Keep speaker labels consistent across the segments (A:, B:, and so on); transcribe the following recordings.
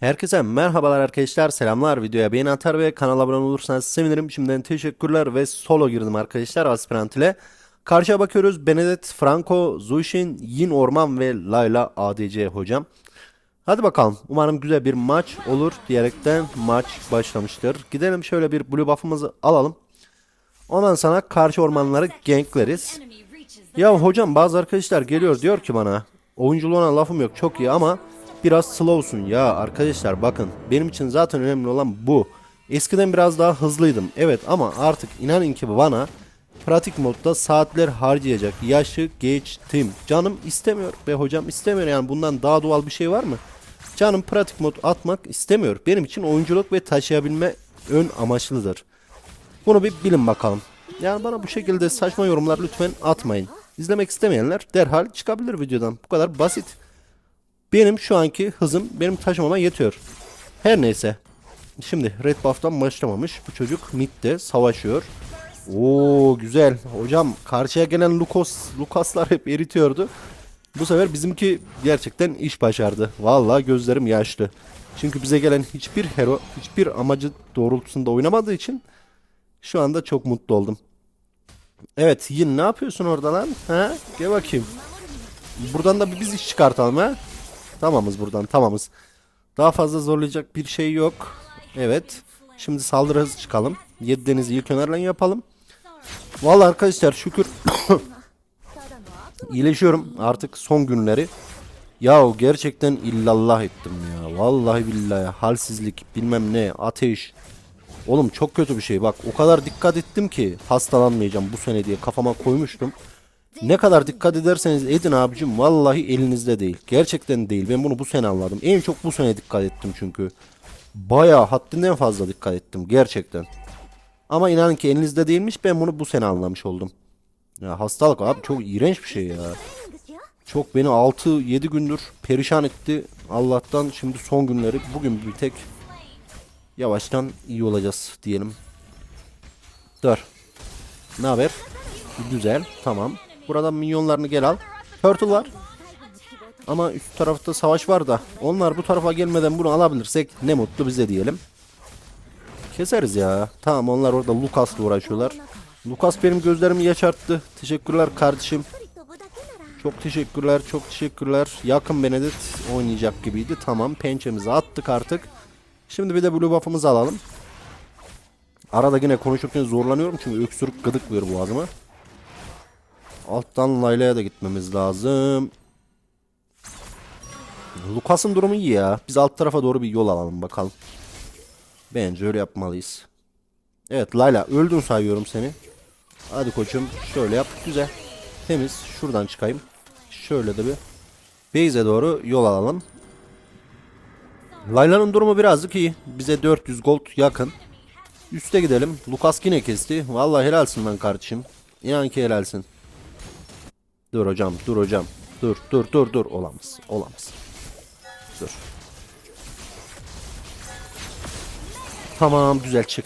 A: Herkese merhabalar arkadaşlar selamlar. Videoya beğeni atar ve kanala abone olursanız sevinirim. Şimdiden teşekkürler ve solo girdim arkadaşlar aspirant ile. Karşıya bakıyoruz. Benedict Franco Zushin Yin Orman ve Layla ADC hocam. Hadi bakalım. Umarım güzel bir maç olur diyerekten maç başlamıştır. Gidelim şöyle bir blue buff'ımızı alalım. Ondan sonra karşı ormanları gankleriz. Ya hocam bazı arkadaşlar geliyor diyor ki bana oyunculuğuna lafım yok çok iyi ama biraz slowsun ya arkadaşlar bakın benim için zaten önemli olan bu. Eskiden biraz daha hızlıydım evet ama artık inanın ki bana pratik modda saatler harcayacak yaşı geçtim. Canım istemiyor ve hocam istemiyor yani bundan daha doğal bir şey var mı? Canım pratik mod atmak istemiyor. Benim için oyunculuk ve taşıyabilme ön amaçlıdır. Bunu bir bilin bakalım. Yani bana bu şekilde saçma yorumlar lütfen atmayın. İzlemek istemeyenler derhal çıkabilir videodan. Bu kadar basit. Benim şu anki hızım benim taşımama yetiyor. Her neyse. Şimdi Red Buff'tan başlamamış. Bu çocuk midde savaşıyor. Oo güzel. Hocam karşıya gelen Lucas, Lucaslar hep eritiyordu. Bu sefer bizimki gerçekten iş başardı. Vallahi gözlerim yaşlı. Çünkü bize gelen hiçbir hero hiçbir amacı doğrultusunda oynamadığı için şu anda çok mutlu oldum. Evet Yin ne yapıyorsun orada lan? Ha? Gel bakayım. Buradan da bir biz iş çıkartalım ha. Tamamız buradan tamamız. Daha fazla zorlayacak bir şey yok. Evet. Şimdi saldırı hızı çıkalım. 7 denizi ilk önerlen yapalım. Vallahi arkadaşlar şükür iyileşiyorum artık son günleri. Ya gerçekten illallah ettim ya. Vallahi billahi halsizlik bilmem ne ateş. Oğlum çok kötü bir şey bak o kadar dikkat ettim ki hastalanmayacağım bu sene diye kafama koymuştum. Ne kadar dikkat ederseniz edin abicim vallahi elinizde değil. Gerçekten değil ben bunu bu sene anladım. En çok bu sene dikkat ettim çünkü. Bayağı haddinden fazla dikkat ettim gerçekten. Ama inanın ki elinizde değilmiş ben bunu bu sene anlamış oldum. Ya hastalık abi çok iğrenç bir şey ya. Çok beni 6-7 gündür perişan etti. Allah'tan şimdi son günleri bugün bir tek yavaştan iyi olacağız diyelim. Dur. Ne haber? Güzel. Tamam. Buradan minyonlarını gel al. Turtle var. Ama üst tarafta savaş var da. Onlar bu tarafa gelmeden bunu alabilirsek ne mutlu bize diyelim. Keseriz ya. Tamam onlar orada Lucas'la uğraşıyorlar. Lucas benim gözlerimi yaşarttı. Teşekkürler kardeşim. Çok teşekkürler, çok teşekkürler. Yakın Benedict oynayacak gibiydi. Tamam, pençemizi attık artık. Şimdi bir de blue buff'ımızı alalım. Arada yine konuşurken zorlanıyorum çünkü öksürük gıdık ver boğazıma. Alttan Layla'ya da gitmemiz lazım. Lucas'ın durumu iyi ya. Biz alt tarafa doğru bir yol alalım bakalım. Bence öyle yapmalıyız. Evet Layla öldün sayıyorum seni. Hadi koçum şöyle yap. Güzel. Temiz. Şuradan çıkayım. Şöyle de bir base'e doğru yol alalım. Layla'nın durumu birazcık iyi. Bize 400 gold yakın. Üste gidelim. Lucas yine kesti. Vallahi helalsin lan kardeşim. İnan ki helalsin. Dur hocam, dur hocam. Dur, dur, dur, dur. Olamaz, olamaz. Dur. Tamam, güzel çık.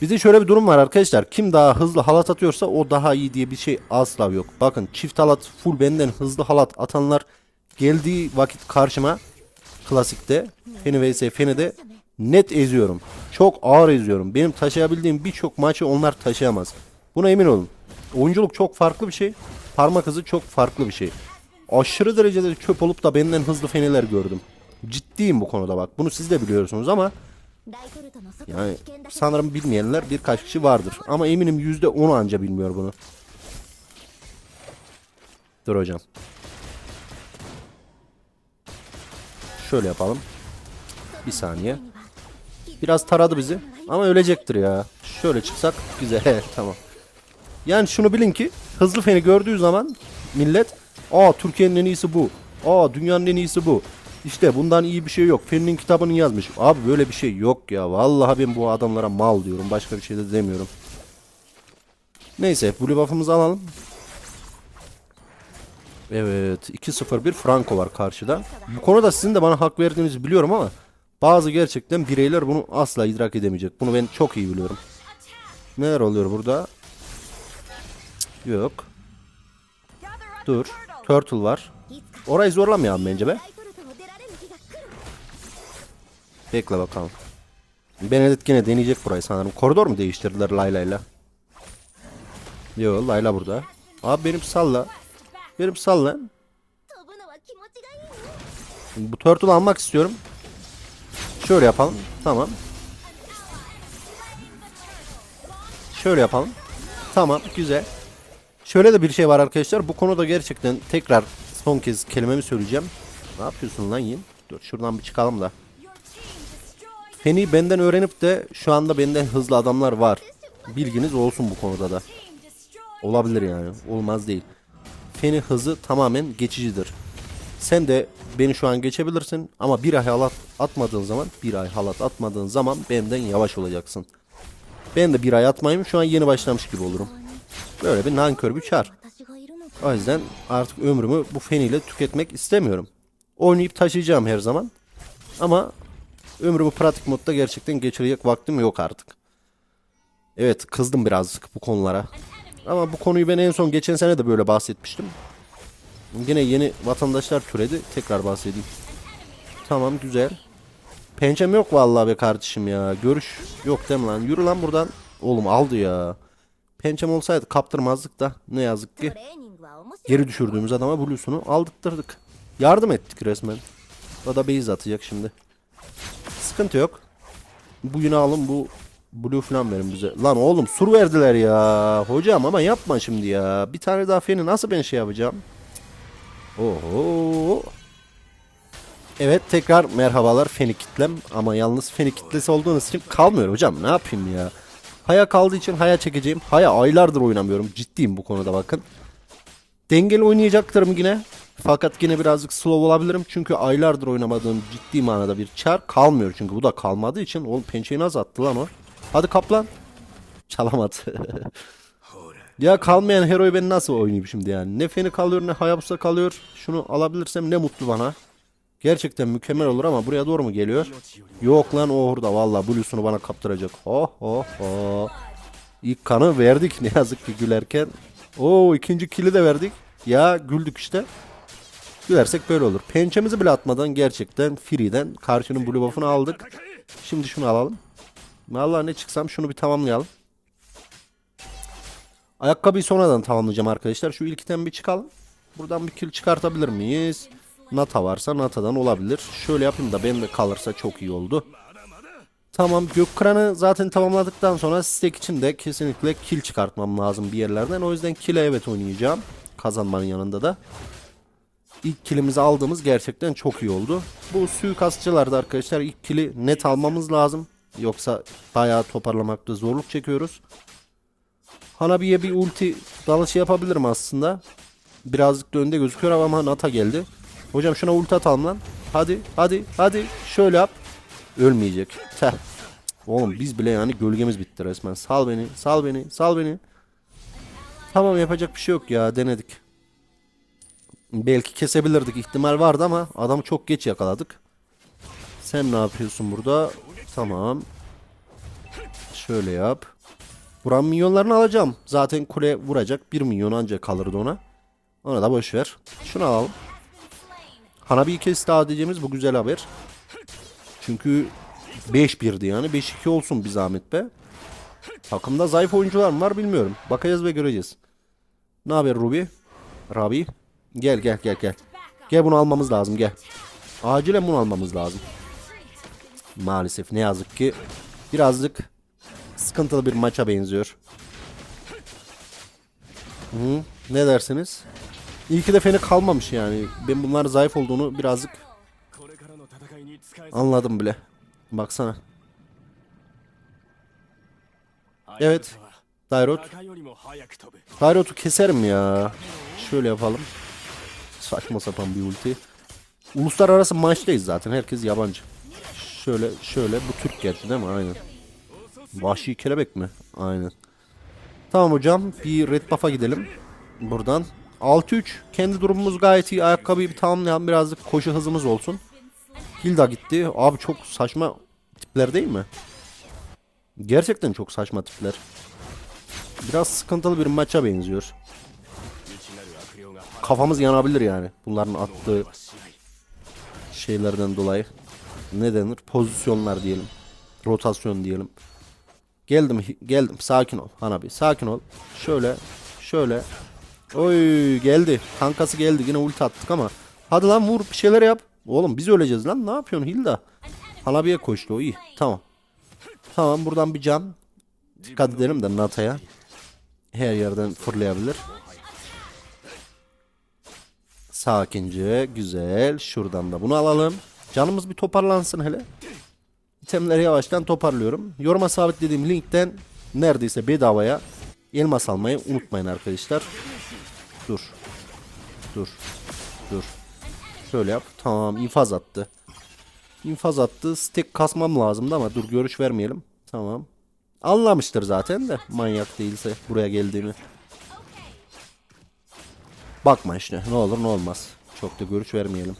A: Bizde şöyle bir durum var arkadaşlar. Kim daha hızlı halat atıyorsa o daha iyi diye bir şey asla yok. Bakın çift halat full benden hızlı halat atanlar geldiği vakit karşıma klasikte Feni vs Feni'de net eziyorum. Çok ağır eziyorum. Benim taşıyabildiğim birçok maçı onlar taşıyamaz. Buna emin olun. Oyunculuk çok farklı bir şey. Parmak hızı çok farklı bir şey. Aşırı derecede çöp olup da benden hızlı feniler gördüm. Ciddiyim bu konuda bak. Bunu siz de biliyorsunuz ama yani sanırım bilmeyenler birkaç kişi vardır. Ama eminim yüzde onu anca bilmiyor bunu. Dur hocam. Şöyle yapalım. Bir saniye. Biraz taradı bizi. Ama ölecektir ya. Şöyle çıksak güzel. tamam. Yani şunu bilin ki hızlı feni gördüğü zaman millet aa Türkiye'nin en iyisi bu. Aa dünyanın en iyisi bu. İşte bundan iyi bir şey yok. Fen'in kitabını yazmış. Abi böyle bir şey yok ya. Vallahi ben bu adamlara mal diyorum. Başka bir şey de demiyorum. Neyse blue buff'ımızı alalım. Evet 2-0 Franco var karşıda. Bu konuda sizin de bana hak verdiğinizi biliyorum ama bazı gerçekten bireyler bunu asla idrak edemeyecek. Bunu ben çok iyi biliyorum. Neler oluyor burada? Yok. Dur. Turtle var. Orayı zorlamayalım bence be. Bekle bakalım. Benedict yine deneyecek burayı sanırım. Koridor mu değiştirdiler Layla ile? Yo Layla burada. Abi benim salla. Benim salla. Bu turtle almak istiyorum. Şöyle yapalım. Tamam. Şöyle yapalım. Tamam güzel. Şöyle de bir şey var arkadaşlar. Bu konuda gerçekten tekrar son kez kelimemi söyleyeceğim. Ne yapıyorsun lan Yin? Dur şuradan bir çıkalım da. Feni benden öğrenip de şu anda benden hızlı adamlar var. Bilginiz olsun bu konuda da. Olabilir yani. Olmaz değil. Feni hızı tamamen geçicidir. Sen de beni şu an geçebilirsin ama bir ay halat atmadığın zaman bir ay halat atmadığın zaman benden yavaş olacaksın. Ben de bir ay atmayayım şu an yeni başlamış gibi olurum. Böyle bir nankör bir çar. O yüzden artık ömrümü bu feniyle tüketmek istemiyorum. Oynayıp taşıyacağım her zaman. Ama ömrümü pratik modda gerçekten geçirecek vaktim yok artık. Evet kızdım birazcık bu konulara. Ama bu konuyu ben en son geçen sene de böyle bahsetmiştim. Yine yeni vatandaşlar türedi. Tekrar bahsedeyim. Tamam güzel. Pençem yok vallahi be kardeşim ya. Görüş yok değil mi lan? Yürü lan buradan. Oğlum aldı ya. Pençem olsaydı kaptırmazdık da ne yazık ki geri düşürdüğümüz adama Blue'sunu aldıktırdık. Yardım ettik resmen. O da base atacak şimdi. Sıkıntı yok. Bu yine alın bu Blue falan verin bize. Lan oğlum sur verdiler ya. Hocam ama yapma şimdi ya. Bir tane daha feni nasıl ben şey yapacağım? Oho. Evet tekrar merhabalar feni kitlem. Ama yalnız feni kitlesi olduğunuz için kalmıyor hocam. Ne yapayım ya. Haya kaldığı için haya çekeceğim. Haya aylardır oynamıyorum. Ciddiyim bu konuda bakın. Dengeli oynayacaktırım yine. Fakat yine birazcık slow olabilirim. Çünkü aylardır oynamadığım ciddi manada bir çar kalmıyor. Çünkü bu da kalmadığı için. Oğlum pençeyi nasıl attı lan o? Hadi kaplan. Çalamadı. ya kalmayan heroyu ben nasıl oynayayım şimdi yani? Ne Feni kalıyor ne Hayabusa kalıyor. Şunu alabilirsem ne mutlu bana. Gerçekten mükemmel olur ama buraya doğru mu geliyor? Yok lan o orada valla Blue'sunu bana kaptıracak. Ho ho ho. İlk kanı verdik ne yazık ki gülerken. Oo ikinci kili de verdik. Ya güldük işte. Gülersek böyle olur. Pençemizi bile atmadan gerçekten free'den karşının blue buff'ını aldık. Şimdi şunu alalım. Vallahi ne çıksam şunu bir tamamlayalım. Ayakkabıyı sonradan tamamlayacağım arkadaşlar. Şu ilkten bir çıkalım. Buradan bir kill çıkartabilir miyiz? Nata varsa Nata'dan olabilir. Şöyle yapayım da benim de kalırsa çok iyi oldu. Tamam gök kıranı zaten tamamladıktan sonra stack için de kesinlikle kill çıkartmam lazım bir yerlerden. O yüzden kill'e evet oynayacağım. Kazanmanın yanında da. İlk killimizi aldığımız gerçekten çok iyi oldu. Bu suikastçılarda arkadaşlar ilk kill'i net almamız lazım. Yoksa bayağı toparlamakta zorluk çekiyoruz. Hanabi'ye bir ulti dalışı yapabilirim aslında. Birazcık da önde gözüküyor ama Nata geldi. Hocam şuna ulti atalım lan. Hadi hadi hadi şöyle yap. Ölmeyecek. Teh. Oğlum biz bile yani gölgemiz bitti resmen. Sal beni, sal beni, sal beni. Tamam yapacak bir şey yok ya denedik. Belki kesebilirdik ihtimal vardı ama adamı çok geç yakaladık. Sen ne yapıyorsun burada? Tamam. Şöyle yap. Buranın minyonlarını alacağım. Zaten kule vuracak. Bir milyon ancak kalırdı ona. Ona da boş ver. Şunu alalım. Hanabi'yi kesti diyeceğimiz bu güzel haber. Çünkü 5-1'di yani. 5-2 olsun bir zahmet be. Takımda zayıf oyuncular mı var bilmiyorum. Bakacağız ve göreceğiz. Ne haber Ruby? Rabi. Gel gel gel gel. Gel bunu almamız lazım gel. Acilen bunu almamız lazım. Maalesef ne yazık ki birazcık sıkıntılı bir maça benziyor. Hı, ne dersiniz? İyi ki de feni kalmamış yani. Ben bunların zayıf olduğunu birazcık anladım bile. Baksana. Evet. Dairot. Dairot'u keserim ya. Şöyle yapalım. Saçma sapan bir ulti. Uluslararası maçtayız zaten. Herkes yabancı. Şöyle şöyle. Bu Türk gerçi değil mi? Aynen. Vahşi kelebek mi? Aynen. Tamam hocam. Bir red buff'a gidelim. Buradan. 6-3. Kendi durumumuz gayet iyi. Ayakkabıyı bir tamamlayalım. Birazcık koşu hızımız olsun. Hilda gitti. Abi çok saçma tipler değil mi? Gerçekten çok saçma tipler. Biraz sıkıntılı bir maça benziyor. Kafamız yanabilir yani. Bunların attığı şeylerden dolayı. ne denir? Pozisyonlar diyelim. Rotasyon diyelim. Geldim geldim sakin ol Hanabi sakin ol. Şöyle şöyle. Oy geldi. Kankası geldi yine ulti attık ama. Hadi lan vur bir şeyler yap. Oğlum biz öleceğiz lan ne yapıyorsun Hilda? Hanabi'ye koştu o iyi tamam. Tamam buradan bir can. Dikkat edelim de Nata'ya. Her yerden fırlayabilir. Sakince güzel. Şuradan da bunu alalım. Canımız bir toparlansın hele. İtemleri yavaştan toparlıyorum. Yoruma sabitlediğim linkten neredeyse bedavaya elmas almayı unutmayın arkadaşlar. Dur. Dur. Dur. Şöyle yap. Tamam infaz attı. İnfaz attı. Stack kasmam lazımdı ama dur görüş vermeyelim. Tamam. Anlamıştır zaten de manyak değilse buraya geldiğimi. Bakma işte ne olur ne olmaz. Çok da görüş vermeyelim.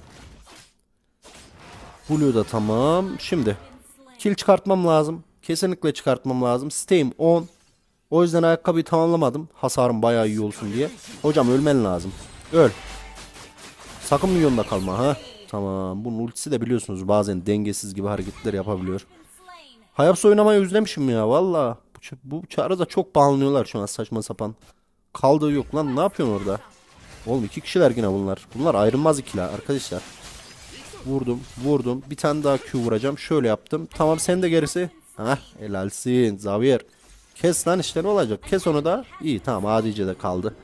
A: Blue da tamam. Şimdi kill çıkartmam lazım. Kesinlikle çıkartmam lazım. Steam 10. O yüzden ayakkabıyı tamamlamadım. Hasarım bayağı iyi olsun diye. Hocam ölmen lazım. Öl. Sakın milyonda kalma ha. Tamam. Bunun ultisi de biliyorsunuz bazen dengesiz gibi hareketler yapabiliyor. Hayaps oynamayı özlemişim ya valla. Bu, bu çağrı da çok bağlanıyorlar şu an saçma sapan. Kaldığı yok lan ne yapıyorsun orada? Oğlum iki kişiler yine bunlar. Bunlar ayrılmaz ikiler arkadaşlar. Vurdum vurdum. Bir tane daha Q vuracağım. Şöyle yaptım. Tamam sen de gerisi. Hah helalsin Xavier. Kes lan işte ne olacak? Kes onu da. İyi tamam adice de kaldı.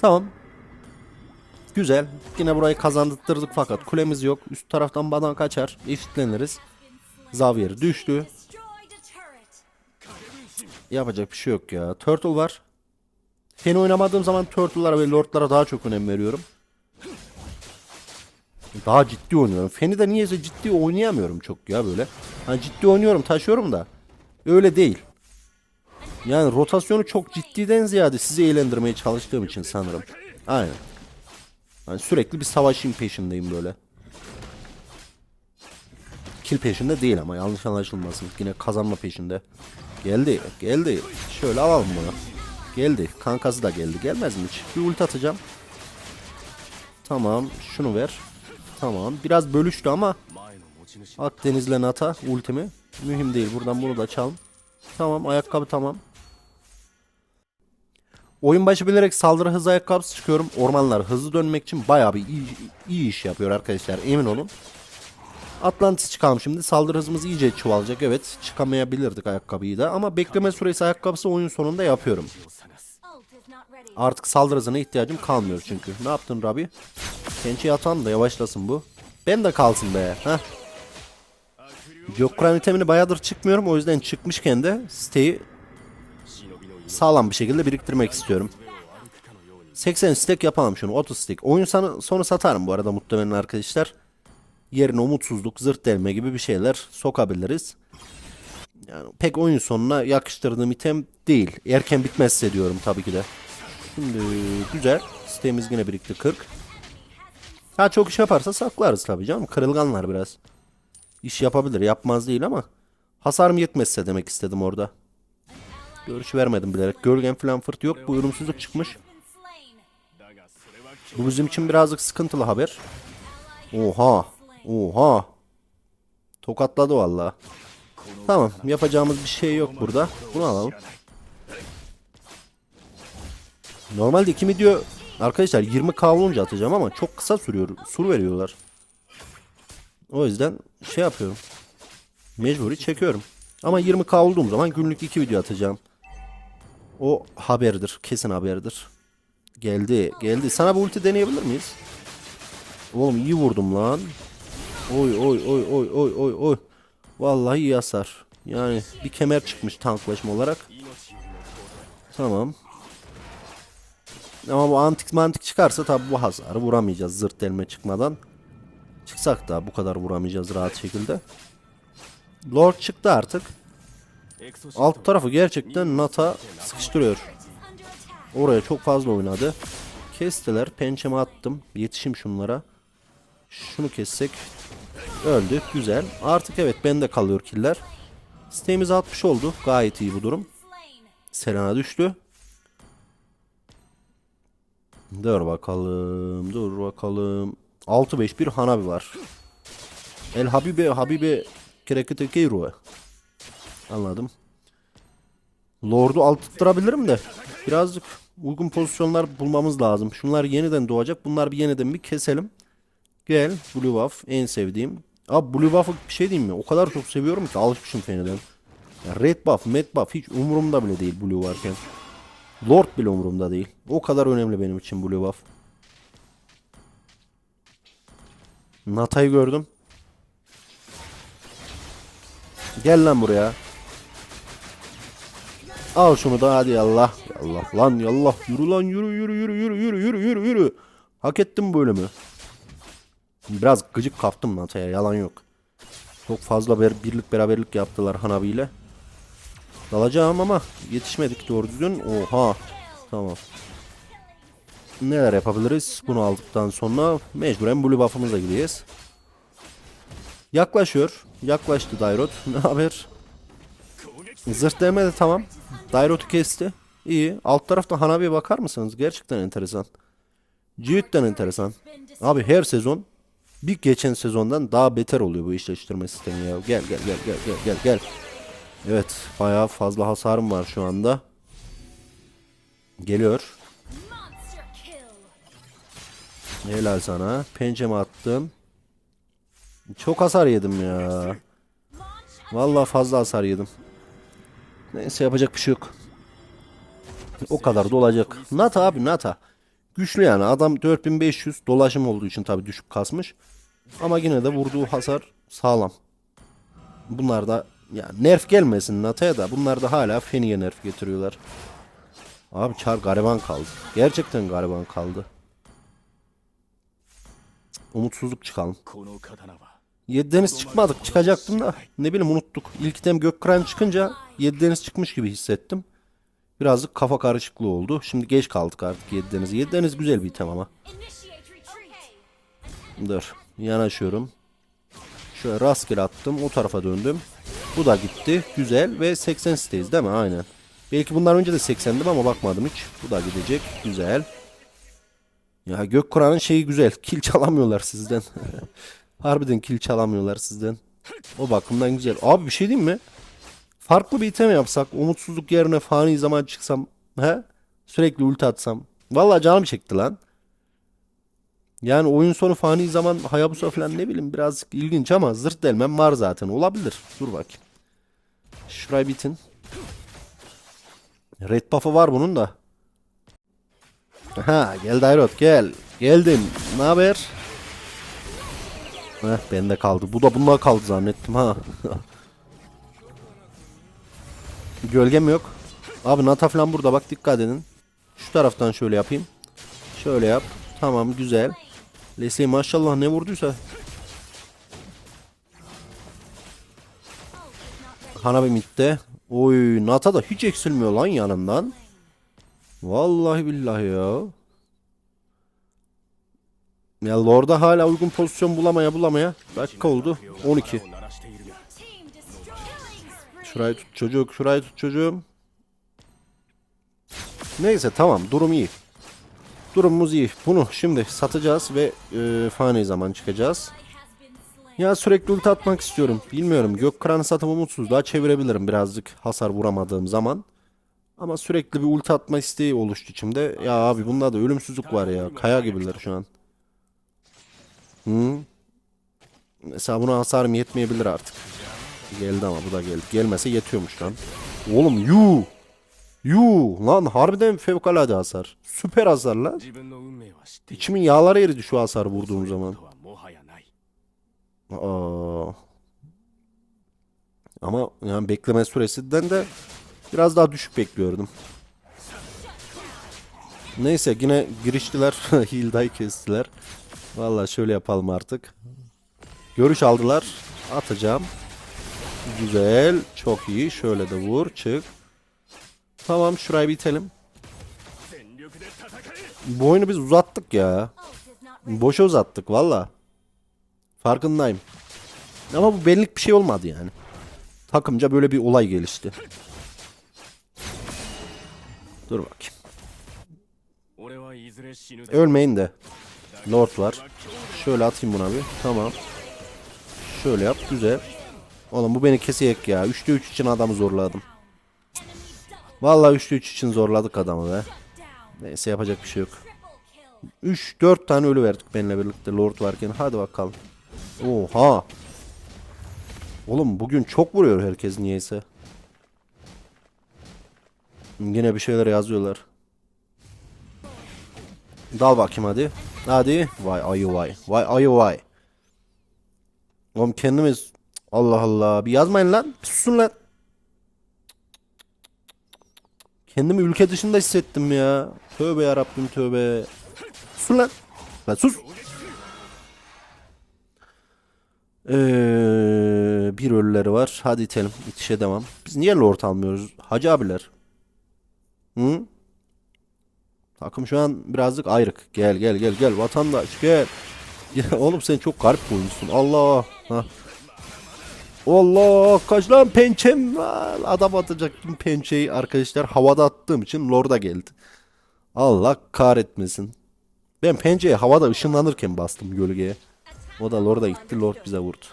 A: Tamam. Güzel. Yine burayı kazandırdık fakat kulemiz yok. Üst taraftan badan kaçar. Eşitleniriz. Xavier düştü. Yapacak bir şey yok ya. Turtle var. Fen oynamadığım zaman Turtle'lara ve Lord'lara daha çok önem veriyorum. Daha ciddi oynuyorum. Fen'i de niyeyse ciddi oynayamıyorum çok ya böyle. Hani ciddi oynuyorum taşıyorum da. Öyle değil. Yani rotasyonu çok ciddiden ziyade sizi eğlendirmeye çalıştığım için sanırım. Aynen. Yani sürekli bir savaşın peşindeyim böyle. Kill peşinde değil ama yanlış anlaşılmasın. Yine kazanma peşinde. Geldi, geldi. Şöyle alalım bunu. Geldi. Kankası da geldi. Gelmez mi hiç? Bir ulti atacağım. Tamam. Şunu ver. Tamam. Biraz bölüştü ama Akdeniz'le Nata ultimi. Mühim değil. Buradan bunu da çal. Tamam. Ayakkabı tamam. Oyun başı bilerek saldırı hızı ayakkabısı çıkıyorum. Ormanlar hızlı dönmek için bayağı bir iyi, iyi iş yapıyor arkadaşlar. Emin olun. Atlantis çıkalım şimdi. Saldırı hızımız iyice çoğalacak. Evet çıkamayabilirdik ayakkabıyı da. Ama bekleme süresi ayakkabısı oyun sonunda yapıyorum. Artık saldırı hızına ihtiyacım kalmıyor çünkü. Ne yaptın Rabi? Pençeyi atan da yavaşlasın bu. Ben de kalsın be. Heh. Gökkıran itemini bayağıdır çıkmıyorum. O yüzden çıkmışken de siteyi sağlam bir şekilde biriktirmek istiyorum. 80 stack yapalım şunu. 30 stack. Oyun sonu, sonu satarım bu arada muhtemelen arkadaşlar. Yerine umutsuzluk, zırt delme gibi bir şeyler sokabiliriz. Yani pek oyun sonuna yakıştırdığım item değil. Erken bitmezse diyorum tabii ki de. Şimdi güzel. Sitemiz yine birikti 40. Ha çok iş yaparsa saklarız tabii canım. Kırılganlar biraz. İş yapabilir. Yapmaz değil ama. Hasarım yetmezse demek istedim orada. Görüş vermedim bilerek. Gölgen falan fırt yok. Bu ölümsüzlük çıkmış. Bu bizim için birazcık sıkıntılı haber. Oha. Oha. Tokatladı valla. Tamam. Yapacağımız bir şey yok burada. Bunu alalım. Normalde iki video arkadaşlar 20k olunca atacağım ama çok kısa sürüyor. Sur veriyorlar. O yüzden şey yapıyorum. Mecburi çekiyorum. Ama 20k olduğum zaman günlük iki video atacağım. O haberdir. Kesin haberdir. Geldi. Geldi. Sana bu ulti deneyebilir miyiz? Oğlum iyi vurdum lan. Oy oy oy oy oy oy oy. Vallahi iyi hasar. Yani bir kemer çıkmış tanklaşma olarak. Tamam. Ama bu antik mantik çıkarsa tabi bu hasarı vuramayacağız zırt delme çıkmadan. Çıksak da bu kadar vuramayacağız rahat şekilde. Lord çıktı artık. Alt tarafı gerçekten Nata sıkıştırıyor. Oraya çok fazla oynadı. Kestiler. Pençeme attım. Yetişim şunlara. Şunu kessek. Öldü. Güzel. Artık evet bende kalıyor killer. Sitemiz 60 oldu. Gayet iyi bu durum. Selena düştü. Dur bakalım. Dur bakalım. 6-5 bir Hanabi var. El Habibe Habibe Kereketekeiru. Anladım. Lord'u alttırabilirim de birazcık uygun pozisyonlar bulmamız lazım. Şunlar yeniden doğacak. Bunlar bir yeniden bir keselim. Gel Blue Buff en sevdiğim. Abi Blue Buff'ı bir şey diyeyim mi? O kadar çok seviyorum ki alışmışım feniden. Ya Red Buff, Mad Buff hiç umurumda bile değil Blue varken. Lord bile umurumda değil. O kadar önemli benim için Blue Buff. Nata'yı gördüm. Gel lan buraya. Al şunu da hadi Allah. Allah lan yallah yürü lan yürü yürü yürü yürü yürü yürü yürü yürü. Hak ettim bu bölümü. Biraz gıcık kaptım Nata'ya yalan yok. Çok fazla ber- birlik beraberlik yaptılar Hanabi ile. Dalacağım ama yetişmedik doğru düzgün. Oha. Tamam. Neler yapabiliriz? Bunu aldıktan sonra mecburen Blue Buff'ımıza gideceğiz. Yaklaşıyor. Yaklaştı Dairot. Ne haber? Zırh değmedi tamam. Dairot'u kesti. İyi. Alt tarafta Hanabi'ye bakar mısınız? Gerçekten enteresan. Cidden enteresan. Abi her sezon bir geçen sezondan daha beter oluyor bu eşleştirme sistemi ya. Gel gel gel gel gel gel gel. Evet bayağı fazla hasarım var şu anda. Geliyor. Helal sana. Pençeme attım. Çok hasar yedim ya. Vallahi fazla hasar yedim. Neyse yapacak bir şey yok. O kadar da olacak. Nata abi Nata. Güçlü yani adam 4500 dolaşım olduğu için tabi düşük kasmış. Ama yine de vurduğu hasar sağlam. Bunlar da ya nerf gelmesin Nata'ya da bunlar da hala Feni'ye nerf getiriyorlar. Abi Char gariban kaldı. Gerçekten gariban kaldı. Umutsuzluk çıkalım. Yedideniz çıkmadık. Çıkacaktım da ne bileyim unuttuk. İlk item Gökkıran çıkınca Yedideniz çıkmış gibi hissettim. Birazcık kafa karışıklığı oldu. Şimdi geç kaldık artık Yedideniz'e. Yedideniz güzel bir item ama. Dur. Yanaşıyorum. Şöyle rastgele attım. O tarafa döndüm. Bu da gitti. Güzel. Ve 80 siteyiz değil mi? Aynen. Belki bundan önce de 80'dim ama bakmadım hiç. Bu da gidecek. Güzel. Ya Gök Gökkuran'ın şeyi güzel. Kil çalamıyorlar sizden. Harbiden kil çalamıyorlar sizden. O bakımdan güzel. Abi bir şey diyeyim mi? Farklı bir item yapsak. Umutsuzluk yerine fani zaman çıksam. He? Sürekli ulti atsam. Vallahi canım çekti lan. Yani oyun sonu fani zaman Hayabusa falan ne bileyim birazcık ilginç ama zırt delmem var zaten. Olabilir. Dur bakayım. Şurayı bitin. Red buff'ı var bunun da. Ha gel Dairot gel. Geldim. Ne haber? Heh bende kaldı. Bu da bunda kaldı zannettim ha. Gölgem yok. Abi Nata falan burada bak dikkat edin. Şu taraftan şöyle yapayım. Şöyle yap. Tamam güzel. Leslie maşallah ne vurduysa. Hanabi midde. Oy Nata da hiç eksilmiyor lan yanından. Vallahi billahi ya. Ya Lord'a hala uygun pozisyon bulamaya bulamaya dakika oldu. 12. Şurayı tut çocuk, şurayı tut çocuğum. Neyse tamam durum iyi. Durumumuz iyi. Bunu şimdi satacağız ve e, fani zaman çıkacağız. Ya sürekli ulti atmak istiyorum. Bilmiyorum gök kranı satıp umutsuzluğa çevirebilirim birazcık hasar vuramadığım zaman. Ama sürekli bir ulti atma isteği oluştu içimde. Ya abi bunda da ölümsüzlük var ya. Kaya gibiler şu an. Hmm. Mesela buna hasarım yetmeyebilir artık. Geldi ama bu da geldi. Gelmese yetiyormuş lan. Oğlum yu. Yu lan harbiden fevkalade hasar. Süper hasar lan. İçimin yağları eridi şu hasar vurduğum zaman. Aa. Ama yani bekleme süresinden de biraz daha düşük bekliyordum. Neyse yine giriştiler. Hilda'yı kestiler. Valla şöyle yapalım artık. Görüş aldılar. Atacağım. Güzel. Çok iyi. Şöyle de vur. Çık. Tamam şurayı bitelim. Bu oyunu biz uzattık ya. Boşa uzattık valla. Farkındayım. Ama bu benlik bir şey olmadı yani. Takımca böyle bir olay gelişti. Dur bakayım. Ölmeyin de. Lord var. Şöyle atayım buna bir. Tamam. Şöyle yap. Güzel. Oğlum bu beni kesecek ya. 3'te 3 için adamı zorladım. Vallahi 3'te 3 için zorladık adamı be. Neyse yapacak bir şey yok. 3 4 tane ölü verdik benimle birlikte Lord varken. Hadi bakalım. Oha. Oğlum bugün çok vuruyor herkes niyeyse. Yine bir şeyler yazıyorlar. Dal bakayım hadi. Hadi. Vay ayı vay. Vay ayı vay. Oğlum kendimiz Allah Allah bir yazmayın lan. Bir susun lan. Kendimi ülke dışında hissettim ya. Tövbe yarabbim tövbe. Susun lan. Lan sus. Ee, bir ölüleri var. Hadi itelim. İtişe devam. Biz niye lord almıyoruz? Hacı abiler. Hı? Takım şu an birazcık ayrık. Gel gel gel gel vatandaş gel. Ya oğlum sen çok garip bir. Allah. Ha. Allah kaç lan pençem var. Adam atacaktım pençeyi arkadaşlar havada attığım için Lord'a geldi. Allah kahretmesin. Ben pençeyi havada ışınlanırken bastım gölgeye. O da Lord'a gitti. Lord bize vurdu.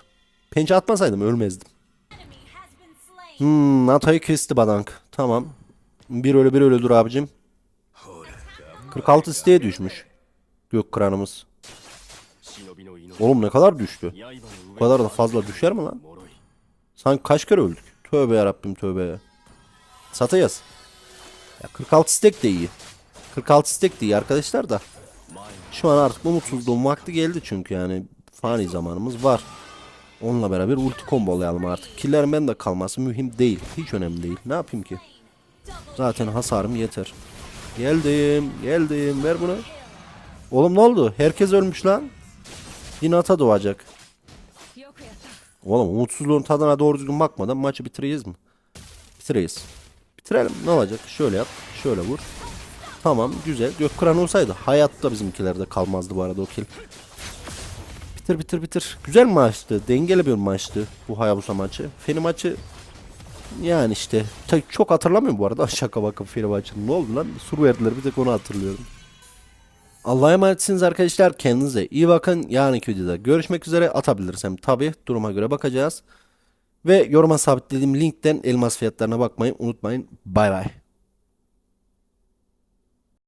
A: Pençe atmasaydım ölmezdim. Hmm, Nata'yı kesti Badank. Tamam. Bir ölü bir ölü dur abicim. 46 siteye düşmüş. Gök
B: kıranımız.
A: Oğlum ne kadar düştü. Bu kadar da fazla düşer mi lan? Sanki kaç kere öldük. Tövbe yarabbim tövbe. Satayız. Ya 46 stek de iyi. 46 stek de iyi arkadaşlar da. Şu an artık umutsuzluğun vakti geldi çünkü yani fani zamanımız var. Onunla beraber ulti kombolayalım artık. Killerin de kalması mühim değil. Hiç önemli değil. Ne yapayım ki? Zaten hasarım yeter. Geldim. Geldim. Ver bunu. Oğlum ne oldu? Herkes ölmüş lan. Yine ata doğacak. Oğlum umutsuzluğun tadına doğru düzgün bakmadan maçı bitireceğiz mi? Bitireyiz. Bitirelim. Ne olacak? Şöyle yap. Şöyle vur. Tamam güzel. Gökkıran olsaydı hayatta bizimkilerde kalmazdı bu arada o kill. Bitir bitir bitir. Güzel maçtı. Dengeli bir maçtı bu Hayabusa maçı. Feni maçı yani işte çok hatırlamıyorum bu arada. Şaka bakın maçını. Ne oldu lan? Sur verdiler bir tek onu hatırlıyorum. Allah'a emanetsiniz arkadaşlar. Kendinize iyi bakın. Yarınki videoda görüşmek üzere. Atabilirsem tabi duruma göre bakacağız. Ve yoruma sabitlediğim linkten elmas fiyatlarına bakmayı unutmayın. Bay bay.